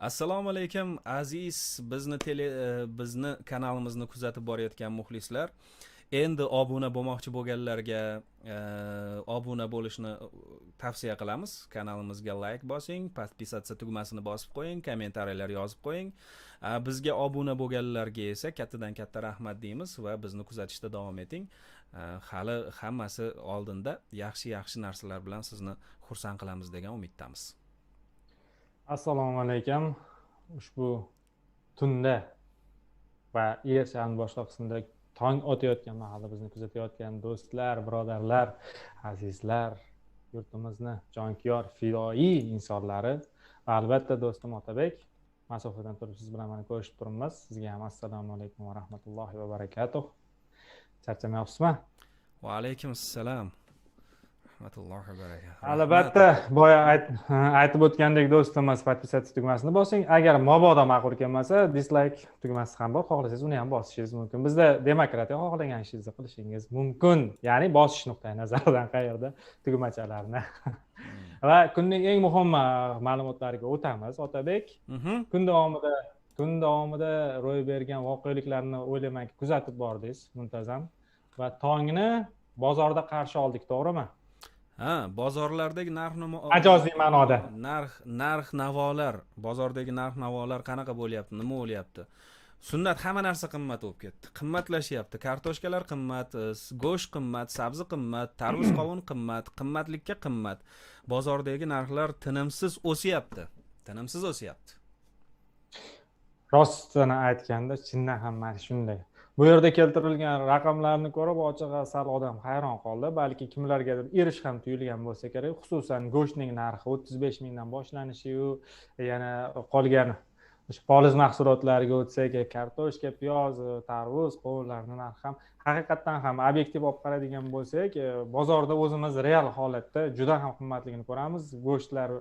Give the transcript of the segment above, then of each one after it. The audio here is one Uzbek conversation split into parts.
assalomu alaykum aziz bizni tele e, bizni kanalimizni kuzatib borayotgan muxlislar. Endi obuna bo'lmoqchi bo'lganlarga e, obuna bo'lishni tavsiya qilamiz. Kanalimizga layk bosing подписаться tugmasini bosib qo'ying kommentariyalar yozib qo'ying. Bizga obuna bo'lganlarga esa kattadan katta rahmat deymiz va bizni kuzatishda davom eting. Hali hammasi oldinda yaxshi yaxshi narsalar bilan sizni xursand qilamiz degan umiddamiz. Assalomu alaykum. Ushbu tunda va yer shahrining boshqa qismida tong otayotgan mahalda bizni kuzatayotgan do'stlar birodarlar azizlar yurtimizni jonkuyar fidoyi insonlari. Va albatta do'stim otabek masofadan turib siz bilan mana ko'rishib turibmiz. Sizga ham assalomu alaykum va rahmatullohi va barakatuh. Charchamayapsizmi? Va alaykum assalom albatta boya ayt- aytib o'tgandek do'stimiz подписаться tugmasini bosing. Agar mabodo ma'qul kelmasa dislike tugmasi ham bor xohlasangiz uni ham bosishingiz mumkin. Bizda demokratiya xohlagan ishingizni qilishingiz mumkin. Ya'ni bosish nuqtai nazaridan qayerda tugmachalarni? Va kunning eng muhim uh, ma'lumotlariga o'tamiz otabek. Mhm. kun davomida kun davomida ro'y bergan voqeliklarni o'ylaymanki kuzatib bordingiz muntazam. Va tongni bozorda qarshi oldik to'g'rimi ha bozorlardagi narx majoziy ma'noda. Narx narx navolar bozordagi narx navolar qanaqa bo'lyapti? Nima bo'lyapti? Sunnat hamma narsa qimmat bo'lib ketdi. Qimmatlashyapti. Kartoshkalar qimmat e, go'sht qimmat sabzi qimmat tarvuz qovun qimmat qimmatlikka qimmat. Bozordagi narxlar tinimsiz o'syapti. Tinimsiz o'syapti. Rostini aytganda chindan ham mana shunday bu yerda keltirilgan raqamlarni ko'rib ochig'i sal odam hayron qoldi. Balki kimlargadir erish ham tuyulgan bo'lsa kerak. Xususan go'shtning narxi o'ttiz besh mingdan boshlanishiyu yana qolgan o'sha poliz mahsulotlariga o'tsak kartoshka piyoz tarvuz qovunlarni narxi ham haqiqatdan ham obyektiv olib qaraydigan bo'lsak e, bozorda o'zimiz real holatda juda ham qimmatligini ko'ramiz. Go'shtlar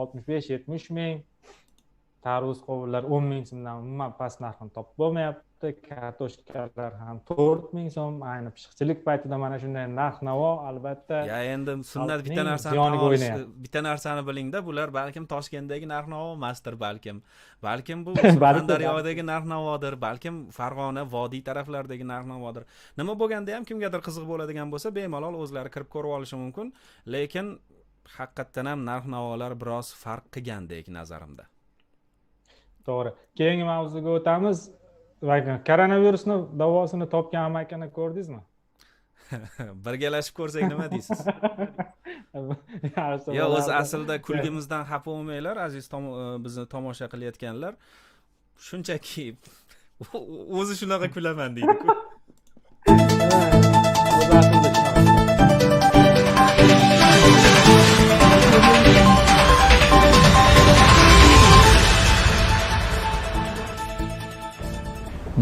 oltmish besh yetmish ming tarvuz qovunlar o'n ming so'mdan umuman past narxini topib bo'lmayapti. Kartoshkalar ham to'rt ming so'm ayni pishiqchilik paytida mana shunday narx navo albatta ya endi sunnat bitta narsani bitta narsani bilingda bular balkim toshkentdagi narx navo emasdir balkim. Balkim bu surxondaryodagi narx navodir balkim farg'ona vodiy taraflaridagi narx navodir nima bo'lganda ham kimgadir qiziq bo'ladigan bo'lsa bemalol o'zlari kirib ko'rib olishi mumkin. Lekin haqiqatdan ham narx navolar biroz farq qilgandek nazarimda. To'g'ri. Keyingi mavzuga o'tamiz Va koronavirusni davosini topgan amakini ko'rdingizmi? Birgalashib ko'rsak nima deysiz? Yo o'zi aslida kulgimizdan xafa bo'lmanglar aziz e, bizni tomosha qilayotganlar. Shunchaki o'zi shunaqa kulaman deydi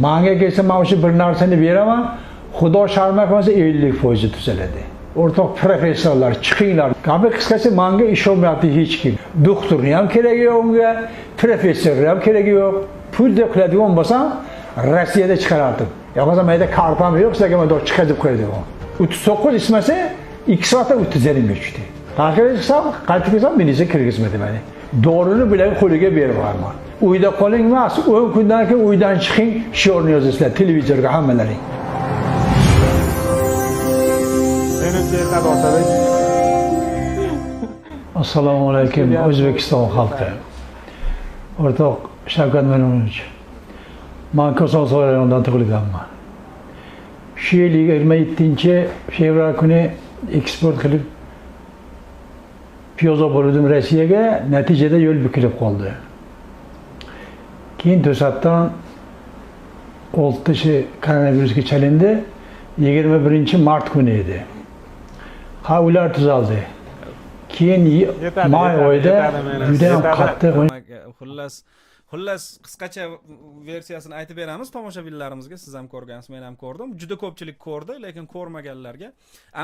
Mange kesim mamışı bırnarsını bir ama Huda şarmak olsa evlilik faizi düzeledi. Ortak profesörler çıkıyorlar. Ama kıskası mange iş olmadı hiç kim. Doktor niyem kerek yok ya, profesör niyem kerek yok. Pul döküledi olmasa Rusya'da çıkarardım. Ya o zaman evde kartam yok, size ben doğru çıkacak koydum. 39 ismesi 2 saatte 353'tü. Takip etsem, kalp kızam binize kırgızmadı beni. Dorini bilan qo'liga berib yuborman uyda qoling emas o'n kundan keyin uydan chiqing shiorni yozasizlar televizorga hammalaring menimcha yetadi otabek assalomu alaykum o'zbekiston xalqi o'rtoq shavkat miromonovich man kosonsoy rayonidan tug'ilganman shu yil yigirma yettinchi fevral kuni eksport qilib piyoz olib borgandim rossiyaga natijada yo'l bukilib qoldi keyin to'satdan olti kishi koronavirusga chalindi yigirma birinchi mart kuni edi ha ular tuzaldi keyin y- Yetadi, may yetadi, oyida yetadi, menimcha, judayam yetadi. qattiq xullas xullas qisqacha versiyasini aytib beramiz. Tomoshabinlarimizga siz ham ko'rgansiz men ham ko'rdim. Juda ko'pchilik ko'rdi lekin ko'rmaganlarga.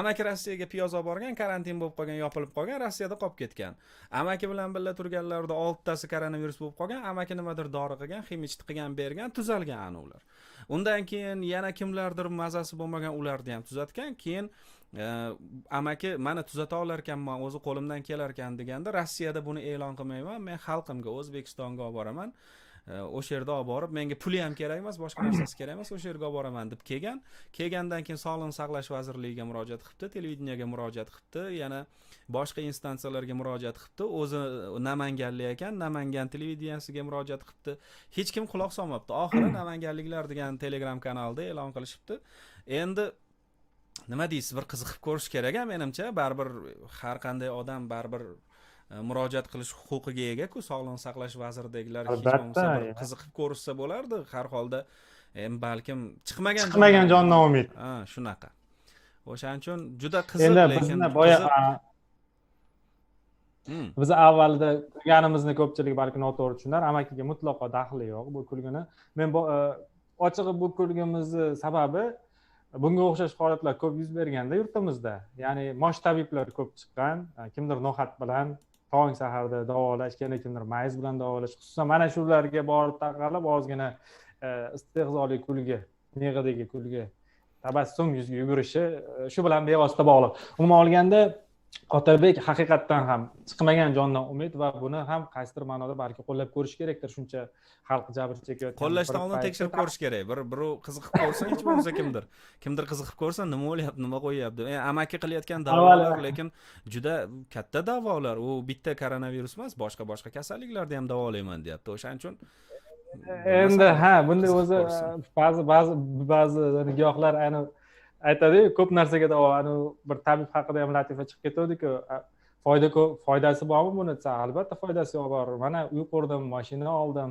Amaki rossiyaga piyoz olib borgan karantin bo'lib qolgan yopilib qolgan rossiyada qolib ketgan. Amaki bilan birga turganlarida oltitasi koronavirus bo'lib qolgan amaki nimadir dori qilgan ximich qilgan bergan tuzalgan ana ular. Undan keyin yana kimlardir mazasi bo'lmagan ularni ham tuzatgan. Keyin amaki mana tuzata olar ekanman o'zi qo'limdan kelar ekan deganda rossiyada buni e'lon qilmayman. Men xalqimga o'zbekistonga olib boraman. O'sha yerda olib borib menga puli ham kerak emas boshqa narsasi kerak emas o'sha yerga olib boraman deb kelgan. Kelgandan keyin sog'liqni saqlash vazirligiga murojaat qilibdi televideniyaga murojaat qilibdi yana boshqa instansiyalarga murojaat qilibdi. O'zi namanganlik ekan namangan televideniyasiga murojaat qilibdi. Hech kim quloq solmabdi. Oxiri namanganliklar degan telegram kanalda e'lon qilishibdi. Endi nima deysiz bir qiziqib ko'rish kerak a menimcha? Baribir har qanday odam baribir e, murojaat qilish huquqiga egaku sog'liqni saqlash vaziridagilar hech bo'lmasa bir qiziqib ko'rishsa bo'lardi har holda balkim chiqmagan chiqmagan jondan umid. Ha shunaqa. O'shaning uchun juda qiziq endi bizni boya Hmm. biz avvalda kulganimizni ko'pchilik balki noto'g'ri tushunar. Amakiga mutlaqo daxli yo'q bu kulgini men e, ochig'i bu kulgimizni sababi bunga o'xshash holatlar ko'p yuz berganda yurtimizda. Ya'ni mosh tabiblar ko'p chiqqan e, kimdir no'xat bilan tong saharda davolash yana kimdir mayiz bilan davolash. Xususan mana shularga borib taqalib ozgina e, istehzoli kulgi miyig'idagi kulgi tabassum yuzga yugurishi e, shu bilan bevosita bog'liq. Umuman olganda otabek haqiqatdan ham chiqmagan jondan umid va buni ham qaysidir ma'noda balki qo'llab ko'rish kerakdir shuncha xalq jabr chekayotgan qo'llashdan oldin tekshirib ko'rish kerak. Bir birov qiziqib ko'rsa hech bo'lmasa kimdir? Kimdir qiziqib ko'rsa nima o'ylayapti nima qo'yyapti? E, amaki qilayotgan davolar lekin juda katta davolar. U bitta koronavirus emas boshqa boshqa kasalliklarni ham davolayman deyapti. O'shaning uchun endi ha bunday o'zi ko'rsin. ba'zi ba'zi ba'zi nigohlar ayni aytadiku ko'p narsaga davo. Anavi bir tabib haqida ham latifa chiqib ketuvdiku. Foyda ko'p foydasi bormi buni desa albatta foydasi bor. Mana uy qurdim mashina oldim.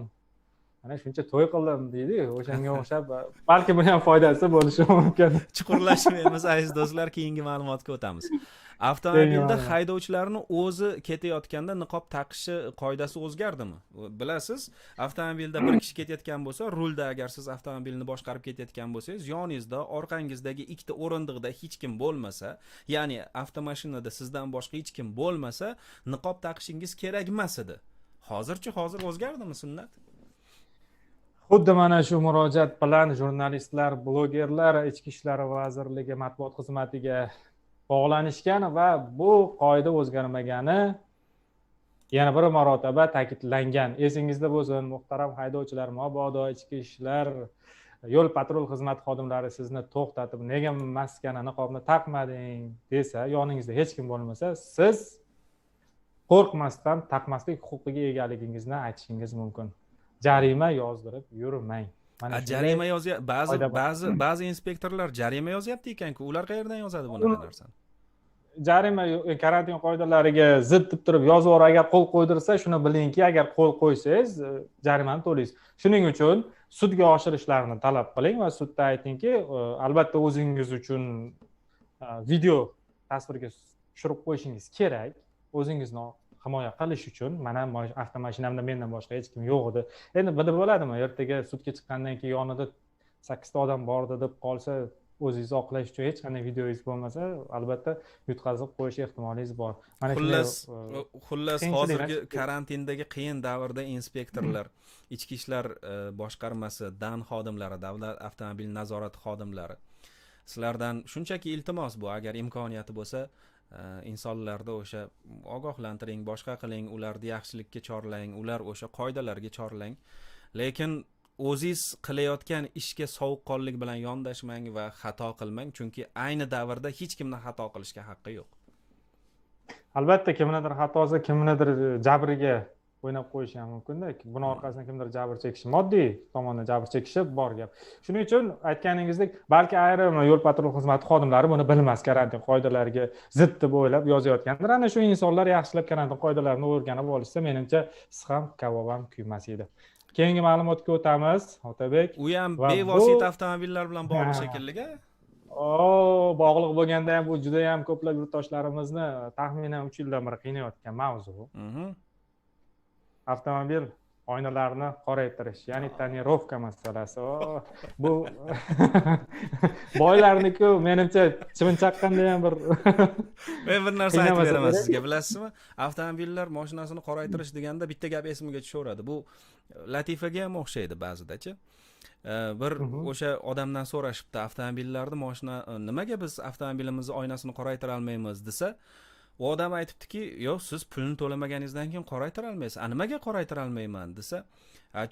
Mana shuncha to'y qildim deydi o'shanga o'xshab balki buni ham foydasi bo'lishi mumkin. Chuqurlashmaymiz aziz do'stlar keyingi ma'lumotga o'tamiz. Avtomobilda haydovchilarni o'zi ketayotganda niqob taqishi qoidasi o'zgardimi? Bilasiz avtomobilda bir kishi ketayotgan bo'lsa rulda agar siz avtomobilni boshqarib ketayotgan bo'lsangiz yoningizda orqangizdagi ikkita o'rindiqda hech kim bo'lmasa ya'ni avtomashinada sizdan boshqa hech kim bo'lmasa niqob taqishingiz kerak emas edi. Hozirchi hozir o'zgardimi sunnat xuddi mana shu murojaat bilan jurnalistlar blogerlar ichki ishlar vazirligi matbuot xizmatiga bog'lanishgan va bu qoida o'zgarmagani yana bir marotaba ta'kidlangan. Esingizda bo'lsin muhtaram haydovchilar mabodo ichki ishlar yo'l patrul xizmati xodimlari sizni to'xtatib nega maskani niqobni taqmading desa yoningizda hech kim bo'lmasa siz qo'rqmasdan taqmaslik huquqiga egaligingizni aytishingiz mumkin. Jarima yozdirib yurmang. Mana jarima yozyapti ba'zi qoida bor. ba'zi ba'zi inspektorlar jarima yozyapti ekanku ular qayerdan yozadi bunaqa narsani jarima yo- karantin qoidalariga zid deb turib yozib yubor agar qo'l qo'ydirsa shuni bilingki agar qo'l qo'ysangiz e, jarimani to'laysiz. Shuning uchun sudga oshirishlarini talab qiling va sudda aytingki e, albatta o'zingiz uchun e, video tasvirga tushirib qo'yishingiz kerak. O'zingizni himoya qilish uchun mana mosh- avtomashinamda mendan boshqa hech kim yo'q edi. Endi bilib bo'ladimi? Ertaga sudga chiqqandan keyin yonida sakkizta odam bordi deb qolsa o'zingizni oqlash uchun hech qanday videoyingiz bo'lmasa albatta yutqazib qo'yish ehtimolingiz bor. Mana xullas e, xullas hozirgi karantindagi qiyin davrda inspektorlar ichki ishlar e, boshqarmasi dan xodimlari davlat avtomobil nazorati xodimlari sizlardan shunchaki iltimos bu. Agar imkoniyati bo'lsa Э, insonlarda o'sha ogohlantiring boshqa qiling ularni yaxshilikka chorlang ular o'sha qoidalarga chorlang. Lekin o'ziz qilayotgan ishga sovuqqonlik bilan yondashmang va xato qilmang chunki ayni davrda hech kimni xato qilishga haqqi yo'q. Albatta kimnidir xatosi kimnidir jabriga o'ynab qo'yishi ham mumkinda. Buni orqasidan kimdir jabr chekishi moddiy tomondan jabr chekishi bor gap. Shuning uchun aytganingizdek balki ayrim yo'l patrul xizmati xodimlari buni bilmas karantin qoidalariga zid deb o'ylab yozayotgandir. Ana shu insonlar yaxshilab karantin qoidalarini o'rganib olishsa menimcha siz ham kabob ham kuymas edi. Keyingi ma'lumotga o'tamiz otabek. U ham bevosita avtomobillar bilan bog'liq o bog'liq bo'lganda ham bu juda yam ko'plab yurtdoshlarimizni taxminan uch yildan beri qiynayotgan mavzu. Mhm. Avtomobil oynalarni qoraytirish ya'ni tonirovka masalasi. Bu boylarniku menimcha chivin chaqqanda ham bir men bir narsa aytib beraman sizga bilasizmi? Avtomobillar moshinasini qoraytirish deganda bitta gap esimga tushaveradi. Bu latifaga ham o'xshaydi ba'zidachi. Bir o'sha odamdan so'rashibdi avtomobillarni moshina nimaga biz avtomobilimizni oynasini qoraytira olmaymiz? desa u odam aytibdiki yo'q siz pulni to'lamaganingizdan keyin qoraytira olmaysiz. A nimaga qoraytira olmayman? desa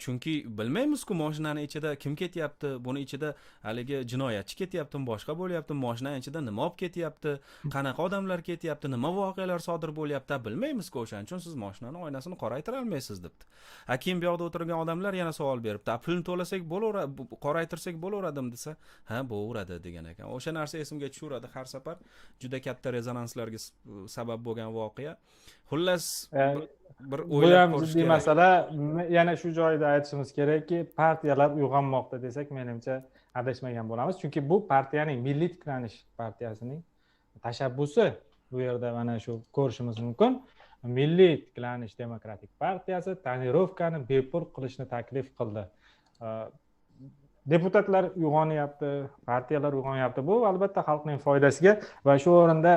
chunki bilmaymizku moshinani ichida kim ketyapti buni ichida haligi jinoyatchi ketyaptimi boshqa bo'lyaptimi moshinani ichida nima olib ketyapti qanaqa odamlar ketyapti nima voqealar sodir bo'lyapti bilmaymizku o'shaning uchun siz moshinani oynasini qoraytira olmaysiz debdi a keyin bu yoqda o'tirgan odamlar yana savol beribdi a pulni to'lasak bo'laveradi bu- qoraytirsak bo'laveradimi desa ha bo'laveradi degan ekan o'sha narsa esimga tushaveradi har safar juda katta rezonanslarga sabab bo'lgan voqea xullas bir- bu o'ylab ham ko'rish jiddiy kerak masala M- yana shu joyda aytishimiz kerakki partiyalar uyg'onmoqda desak menimcha adashmagan bo'lamiz. Chunki bu partiyaning milliy tiklanish partiyasining tashabbusi bu yerda mana shu ko'rishimiz mumkin. Milliy tiklanish demokratik partiyasi tonirovkani bepul qilishni taklif qildi. Deputatlar uyg'onyapti partiyalar uyg'onyapti. Bu albatta xalqning foydasiga va shu o'rinda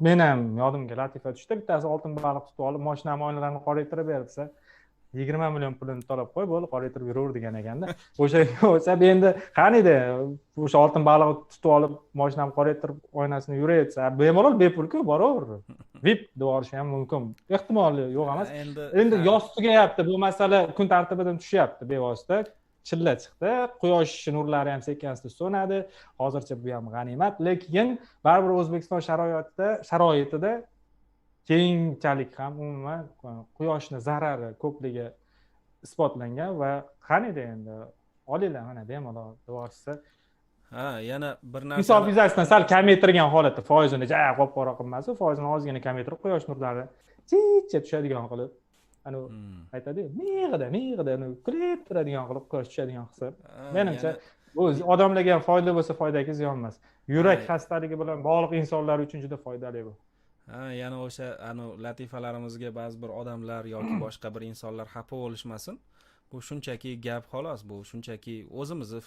men ham yodimga latifa tushdi. Bittasi oltin baliq tutib olib moshinamni oynalarini qoraytirib ber yigirma million pulini to'lab qo'y bo'ldi qoraytirib yuraver degan ekanda. O'sha o'sha endi qani edi? O'sha oltin baliqni tutib olib moshinamni qoraytirib oynasini yuray desa bemalol bepulku boraver. Vip deb yuborishi ham mumkin. Ehtimoli yo'q emas. Endi yoz tugayapti. Bu masala kun tartibidan tushyapti. Bevosita chilla chiqdi. Quyosh nurlari ham sekin asta so'nadi. Hozircha bu ham g'animat. Lekin baribir o'zbekiston sharoitida sharoitida keyinchalik ham umuman quyoshni zarari ko'pligi isbotlangan va qaniydi endi? Olinglar mana bemalol devorishsa ha yana bir misol narsa yuzasidan sal kamaytirgan holatda foizini ja qop qora qilmasdan foizini ozgina kamaytirib quyosh nurlari jicha tushadigan qilib anavi aytadiyu miyig'ida miyig'ida kulib turadigan qilib quyosh tushadigan qilsa. Menimcha bu odamlarga ham foyda bo'lsa foydaki ziyon emas. Yurak xastaligi bilan bog'liq insonlar uchun juda foydali bu ha yana o'sha anu latifalarimizga ba'zi bir odamlar yoki boshqa bir insonlar xafa bo'lishmasin. Bu shunchaki gap xolos bu shunchaki o'zimizni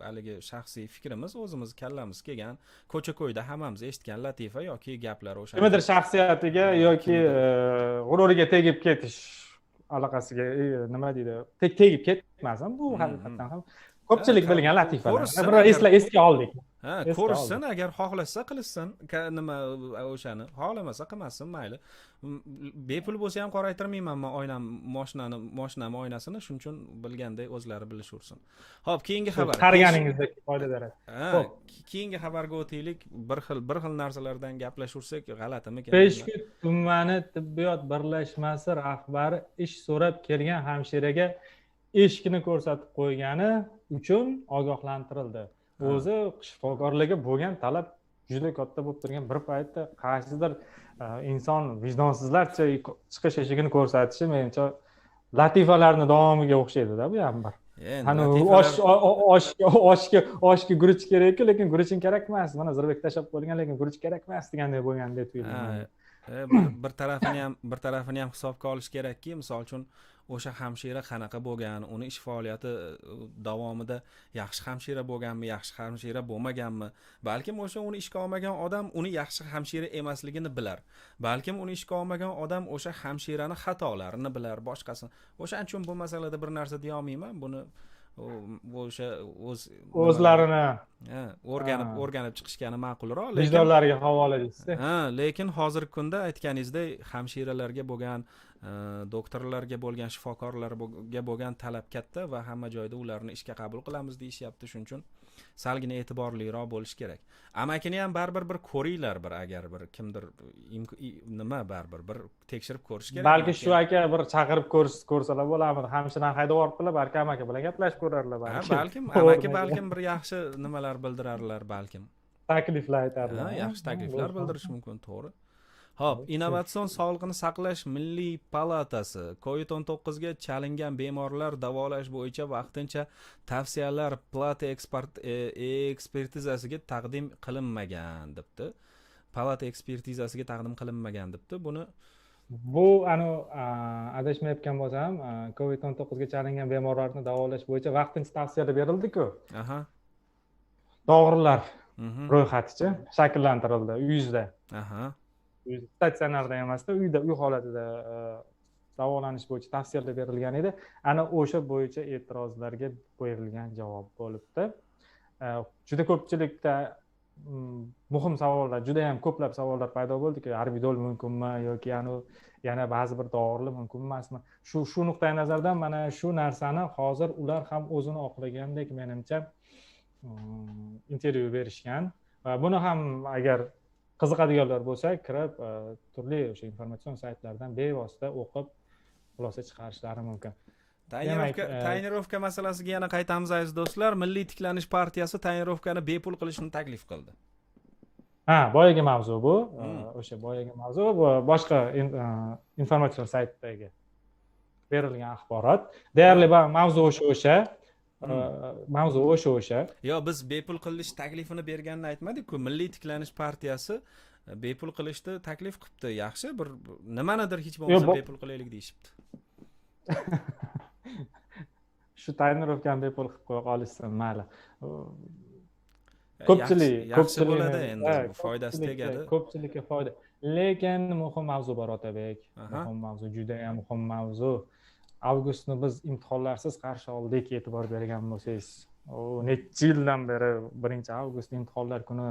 haligi shaxsiy fikrimiz o'zimiz kallamiz kelgan ko'cha ko'yda hammamiz eshitgan latifa yoki gaplar o'sha kimnidir shaxsiyatiga yoki e, g'ururiga tegib ketish allaqasiga e, nima deydi te- tegib ketmasin. Bu Mhm. haqiqatdan ham ko'pchilik bilgan ko'rishsin bir esga oldik. Ha ko'rishsin agar xohlashsa qilishsin nima o'shani. Xohlamasa qilmasin mayli. Bepul bo'lsa ham qoraytirmayman man oynam moshinani moshinamni oynasini. Shuning uchun bilganday o'zlari bilishursin. Ho'p keyingi xabar. qariganingizdek foyda beradi keyingi xabarga o'taylik. Bir xil bir xil narsalardan gaplashursak g'alatimikan peshku tumani tibbiyot birlashmasi rahbari ish so'rab kelgan hamshiraga eshikni ko'rsatib qo'ygani uchun ogohlantirildi. O'zi shifokorlarga bo'lgan talab juda katta bo'lib turgan. Bir paytda qaysidir e, inson vijdonsizlarcha chiqish eshigini ko'rsatishi menimcha latifalarni davomiga o'xshaydida bu ham bir hani oshga oshga guruch kerakku lekin guruching kerak emas mana zirbek tashlab qo'ygan lekin guruch kerak emas degandek bo'lgandek tuyuldi E, bir, bir tarafini ham bir tarafini ham hisobga olish kerakki misol uchun o'sha hamshira qanaqa bo'lgan uni ish faoliyati e, davomida yaxshi hamshira bo'lganmi yaxshi hamshira bo'lmaganmi? Balkim o'sha uni ishga olmagan odam uni yaxshi hamshira emasligini bilar. Balkim uni ishga olmagan odam o'sha hamshirani xatolarini bilar boshqasini o'shaning uchun bu masalada bir narsa deyolmayman buni o'sha o'z o'zlarini. O'rganib o'rganib chiqishgani ma'qulroq vijdonlariga havola deysizda. Ha lekin hozirgi kunda aytganingizdek hamshiralarga bo'lgan doktorlarga bo'lgan shifokorlarga bo'lgan talab katta va hamma joyda ularni ishga qabul qilamiz deyishyapti. Shuning uchun salgina e'tiborliroq bo'lish kerak. Amakini ham baribir bir ko'ringlar bir agar bir kimdir nima baribir bir tekshirib ko'rish kerak. Balki shu aka bir chaqirib ko'rs- ko'rsalar bo'larmidi? Hamshirani haydab yuboribdilar balki amaki bilan gaplashib ko'rarlar balki. balkim amaki balkim bir yaxshi nimalar bildirarlar balkim. Takliflar aytarlar. Yaxshi takliflar Bu- bildirish mumkin to'g'ri ho'p innovatsion sog'liqni saqlash milliy palatasi. Covid o'n to'qqizga chalingan bemorlar davolash bo'yicha vaqtincha tavsiyalar palata ekspert e, ekspertizasiga taqdim qilinmagan debdi. Palata ekspertizasiga taqdim qilinmagan debdi. Buni bu anavi adashmayotgan bo'lsam covid o'n to'qqizga chalingan bemorlarni davolash bo'yicha vaqtincha tavsiyalar berildiku. Aha. Dorilar mhm, ro'yxatichi shakllantirildi uyingizda aha statsionarda emasda uyda uy holatida e, davolanish bo'yicha tavsiyalar berilgan edi. Ana o'sha bo'yicha e'tirozlarga berilgan javob bo'libdi. E, juda ko'pchilikda muhim savollar juda yam ko'plab savollar paydo bo'ldiki. Arbidol mumkinmi yoki anavi yana ba'zi bir dorilar mumkin emasmi? Shu shu nuqtai nazardan mana shu narsani hozir ular ham o'zini oqlagandek menimcha intervyu berishgan. Va buni ham agar qiziqadiganlar bo'lsa kirib e, turli o'sha informatsion saytlardan bevosita o'qib xulosa chiqarishlari mumkin. Tayinlovka Demak, e, tayinlovka masalasiga yana qaytamiz aziz do'stlar. Milliy tiklanish partiyasi tayinlovkani bepul qilishni taklif qildi. Ha boyagi mavzu bu. E, Hmm. o'sha boyagi mavzu bu. Boshqa in- informatsion saytdagi berilgan axborot. Deyarli ba- mavzu o'sha o'sha mavzu o'sha o'sha. Yo biz bepul qilish taklifini berganini aytmadikku. Milliy tiklanish partiyasi e, bepul qilishni taklif qilibdi. Yaxshi bir nimanidir hech bo'lmasa bepul qilaylik deyishibdi. Shu tayinlovkani bepul qilib qo'ya qolishsin mayli E, ko'pchilik yaxshi- bo'ladi endi foydasi tegadi. ko'pchilikka foyda. Lekin muhim mavzu bor otabek. Muhim mavzu judayam muhim mavzu avgustni biz imtihonlarsiz qarshi oldik e'tibor bergan bo'lsangiz. U necha yildan beri birinchi avgust imtihonlar kuni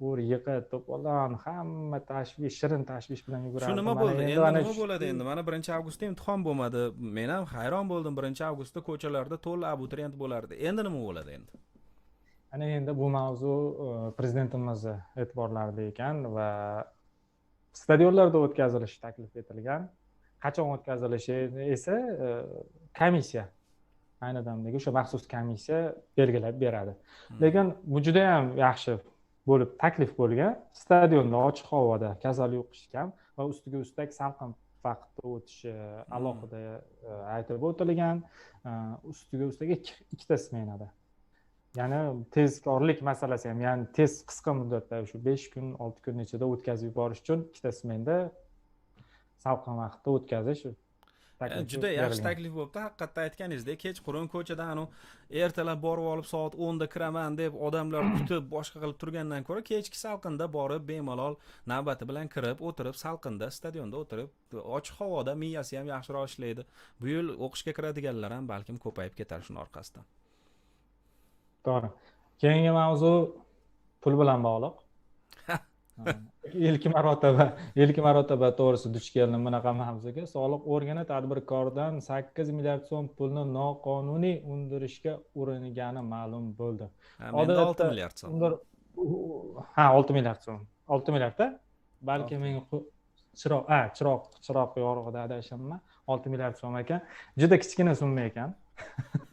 u yiqi to'polon hamma tashvish shirin tashvish bilan yugurardi shu nima bo'ldi? endi nima bo'ladi endi? Mana birinchi avgustda imtihon bo'lmadi. Men ham hayron bo'ldim birinchi avgustda ko'chalarda to'la abituriyent bo'lardi. Endi nima bo'ladi endi? Ana endi bu mavzu e, prezidentimizni e'tiborlarida ekan va stadionlarda o'tkazilishi taklif etilgan qachon o'tkazilishi esa e, komissiya ayni damdagi o'sha maxsus komissiya belgilab beradi. Hmm. lekin bu juda yam yaxshi bo'lib taklif bo'lgan stadionda ochiq havoda kasal yuqish kam va ustiga ustak salqin vaqtda o'tishi alohida e, aytib o'tilgan E, ustiga ustak ikki- ikkita smenada. Ya'ni tezkorlik masalasi ham ya'ni tez qisqa muddatda shu besh kun olti kun ichida o'tkazib yuborish uchun ikkita smenda salqin vaqtda o'tkazish taklifi juda yaxshi taklif bo'libdi haqiqatda aytganingizdek kechqurun ko'chada anavi ertalab borib olib soat o'nda kiraman deb odamlar kutib boshqa qilib turgandan ko'ra kechki salqinda borib bemalol navbati bilan kirib o'tirib salqinda stadionda o'tirib ochiq havoda miyasi ham yaxshiroq ishlaydi bu yil o'qishga kiradiganlar ham balkim ko'payib ketar shuni orqasidan. To'g'ri. Keyingi mavzu pul bilan bog'liq ilk marotaba ilk marotaba to'g'risi duch keldim bunaqa mavzuga. Soliq organi tadbirkordan sakkiz milliard so'm pulni noqonuniy undirishga uringani ma'lum bo'ldi. Menda olti milliard so'm. ha olti milliard so'm. Olti milliardda? Balki men chiroq ha chiroq chiroq yorug'ida adashibman olti milliard so'm ekan. Juda kichkina summa ekan.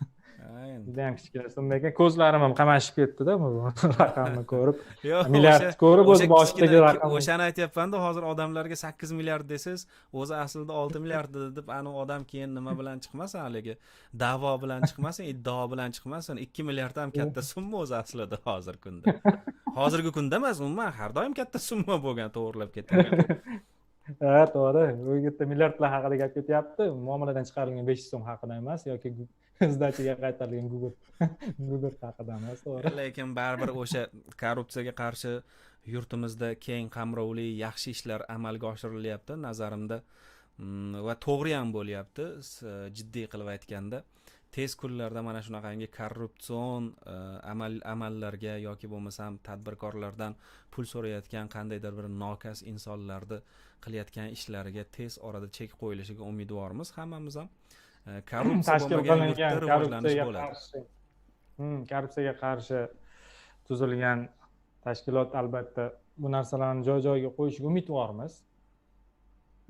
juda ham kichkina summa ekan. Ko'zlarim ham qamashib ketdida bu raqamni ko'rib. Yo'q, milliardni o'sha- ko'rib o'zi o'sha boshidagi raqam. o'shani aytyapmanda hozir odamlarga sakkiz milliard desangiz o'zi aslida olti milliard dedi deb anavi odam keyin nima bilan chiqmasin haligi? Da'vo bilan chiqmasin iddao bilan chiqmasin ikki milliard ham katta summa o'zi aslida hozirgi kunda. Hozirgi kunda emas umuman har doim katta summa bo'lgan to'g'irlab ketaman ha to'g'ri. Bu yerda milliardlar haqida gap ketyapti. Muomaladan chiqarilgan besh yuz so'm haqida emas yoki сдачаga qaytarilgan google google haqida emas to'g'ri. Lekin baribir o'sha korrupsiyaga qarshi yurtimizda keng qamrovli yaxshi ishlar amalga oshirilyapti nazarimda. Mm, va to'g'ri ham bo'lyapti jiddiy qilib aytganda. Tez kunlarda mana shunaqangi korrupsion e, amal amallarga yoki bo'lmasam tadbirkorlardan pul so'rayotgan qandaydir bir nokas insonlarni qilayotgan ishlariga tez orada chek qo'yilishiga umidvormiz hammamiz ham. E, korrupsiya tashkil bo'lmagan qilingan yurtda rivojlanish korrupsiyaga bo'ladi qarshi. Hmm, korrupsiyaga qarshi tuzilgan tashkilot albatta bu narsalarni joy joyiga qo'yishiga umidvormiz.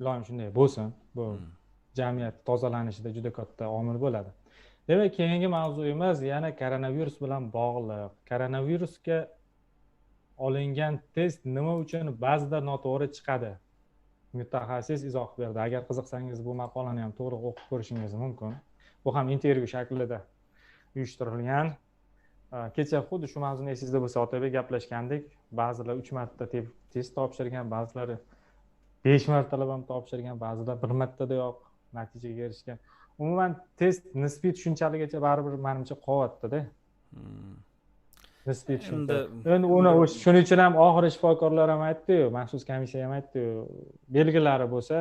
Iloyim shunday bo'lsin. Bu Mm. jamiyat tozalanishida juda katta omil bo'ladi demak keyingi mavzuyimiz yana koronavirus bilan bog'liq. Koronavirusga olingan test nima uchun ba'zida noto'g'ri chiqadi? Mutaxassis izoh berdi. Agar qiziqsangiz bu maqolani ham to'liq o'qib ko'rishingiz mumkin. Bu ham intervyu shaklida uyushtirilgan. Kecha xuddi shu mavzuni esingizda bo'lsa otabek gaplashgandik. Ba'zilar uch marta test topshirgan ba'zilari besh martalab ham topshirgan ba'zilar bir martadayoq natijaga erishgan. Umuman test nisbiy tushunchaligicha baribir manimcha qolyaptida Hmm. nisbiy tushuncha Endi- uni shuning uchun ham oxiri shifokorlar ham aytdiyu maxsus komissiya ham aytdiyu belgilari bo'lsa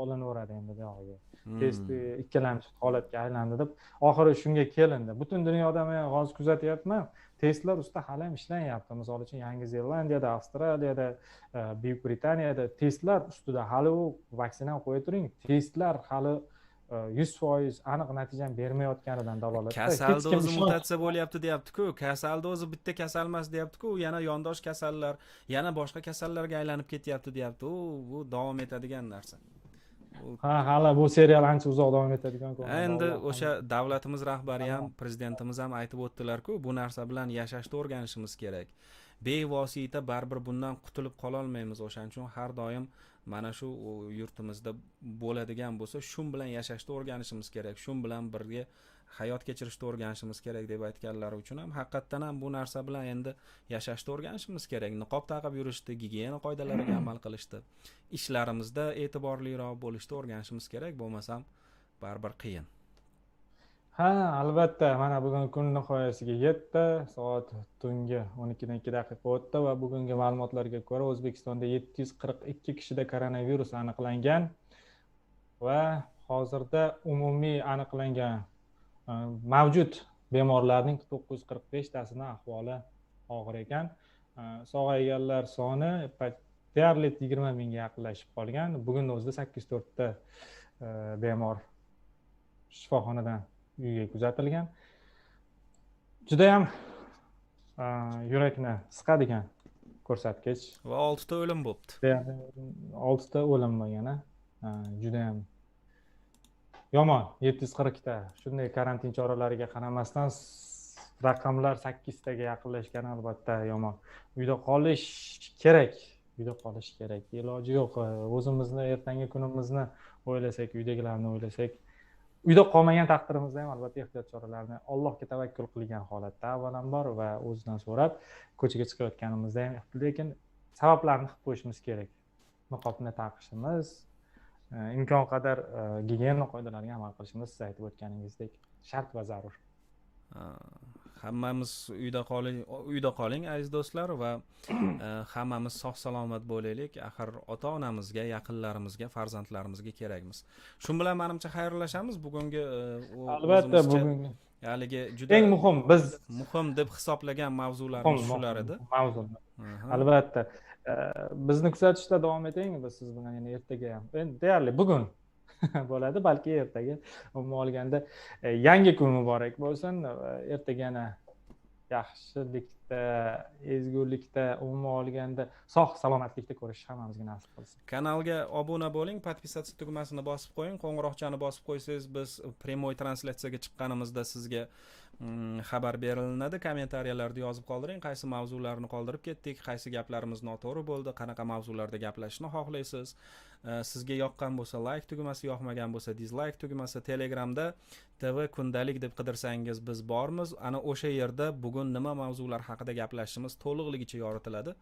olinaveradi endi buyog'iga Hmm. test ikkilamchi holatga aylandi deb oxiri shunga kelindi. Butun dunyoda men hozir kuzatyapman testlar ustida hali ham ishlanyapti misol uchun yangi zelandiyada avstraliyada e, buyuk britaniyada testlar ustida hali u vaksinani qo'ya turing. Testlar hali e, yuz foiz aniq natijani bermayotganidan dalolat kasalda o'zi mutatsiya bo'lyapti deyaptiku. Kasalda o'zi bitta kasal emas deyaptiku. Yana yondosh kasallar yana boshqa kasallarga aylanib ketyapti deyapti. U bu davom etadigan narsa. Ha hali bu serial ancha uzoq davom etadigan ko'rinadi. endi o'sha davlatimiz rahbari ham prezidentimiz ham aytib o'tdilarku bu narsa bilan yashashni o'rganishimiz kerak. Bevosita baribir bundan qutulib qololmaymiz. O'shaning uchun har doim mana shu yurtimizda bo'ladigan bo'lsa shu bilan yashashni o'rganishimiz kerak. Shu bilan birga hayot kechirishni o'rganishimiz kerak deb aytganlari uchun ham haqiqatdan ham bu narsa bilan endi yashashni o'rganishimiz kerak. Niqob taqib yurishni gigiyena qoidalariga amal qilishni ishlarimizda e'tiborliroq bo'lishni o'rganishimiz kerak. Bo'lmasam baribir qiyin. Ha albatta. Mana bugun kun nihoyasiga yetdi. Soat tungi o'n ikkidan ikki daqiqa o'tdi va bugungi ma'lumotlarga ko'ra o'zbekistonda yetti yuz qirq ikki kishida koronavirus aniqlangan va hozirda umumiy aniqlangan e, mavjud bemorlarning to'qqiz yuz qirq beshtasini ahvoli og'ir ekan. E, sog'ayganlar soni deyarli yigirma mingga yaqinlashib qolgan. Bugunni o'zida sakkiz to'rtta e, bemor shifoxonadan uyga kuzatilgan. Judayam e, yurakni siqadigan ko'rsatkich. Va oltita o'lim bo'libdi oltita o'lim bo'lgan a. Ha, judayam yomon. Yetti yuz qirqta shunday karantin choralariga qaramasdan raqamlar sakkiztaga yaqinlashgani albatta yomon. Uyda qolish kerak uyda qolish kerak. Iloji yo'q o'zimizni ertangi kunimizni o'ylasak uydagilarni o'ylasak uyda qolmagan taqdirimizda ham albatta ehtiyot choralarini allohga tavakkul qilgan holatda avvalambor va o'zidan so'rab ko'chaga chiqayotganimizda ham lekin sabablarni qilib qo'yishimiz kerak. Niqobni taqishimiz e, imkon qadar e, gigiyena qoidalariga amal qilishimiz siz aytib o'tganingizdek shart va zarur. Hammamiz uyda qoling uyda qoling aziz do'stlar va e, hammamiz sog' salomat bo'laylik. Axir ota onamizga yaqinlarimizga farzandlarimizga kerakmiz. Shu bilan manimcha xayrlashamiz. Bugungi e, albatta bugungi. haligi juda eng muhim biz muhim deb hisoblagan mavzularimiz shular edi. mavzu. Albatta. E, bizni kuzatishda davom eting biz siz bilan? Yana ertaga ham. Endi deyarli bugun bo'ladi. Balki ertaga umuman olganda e, yangi kun muborak bo'lsin. Va ertaga yana yaxshilikda ezgulikda umuman olganda sog' salomatlikda ko'rish hammamizga nasib qilsin. Kanalga obuna bo'ling подписаться tugmasini bosib qo'ying. Qo'ng'iroqchani bosib qo'ysangiz biz прямой translyatsiyaga chiqqanimizda sizga mm, xabar berilinadi kommentariyalarda yozib qoldiring. Qaysi mavzularni qoldirib ketdik qaysi gaplarimiz noto'g'ri bo'ldi qanaqa mavzularda gaplashishni xohlaysiz. Sizga yoqqan bo'lsa layk tugmasi yoqmagan bo'lsa dizlayk tugmasi. Telegramda tv kundalik deb qidirsangiz biz bormiz. Ana o'sha yerda bugun nima mavzular haqida gaplashishimiz to'liqligicha yoritiladi.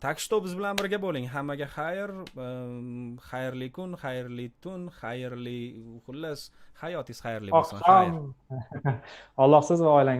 Так что biz bilan birga bo'ling. Hammaga xayr em, xayrli kun xayrli tun xayrli xullas hayotingiz xayrli bo'lsin. Xayr. Alloh siz va oilangiz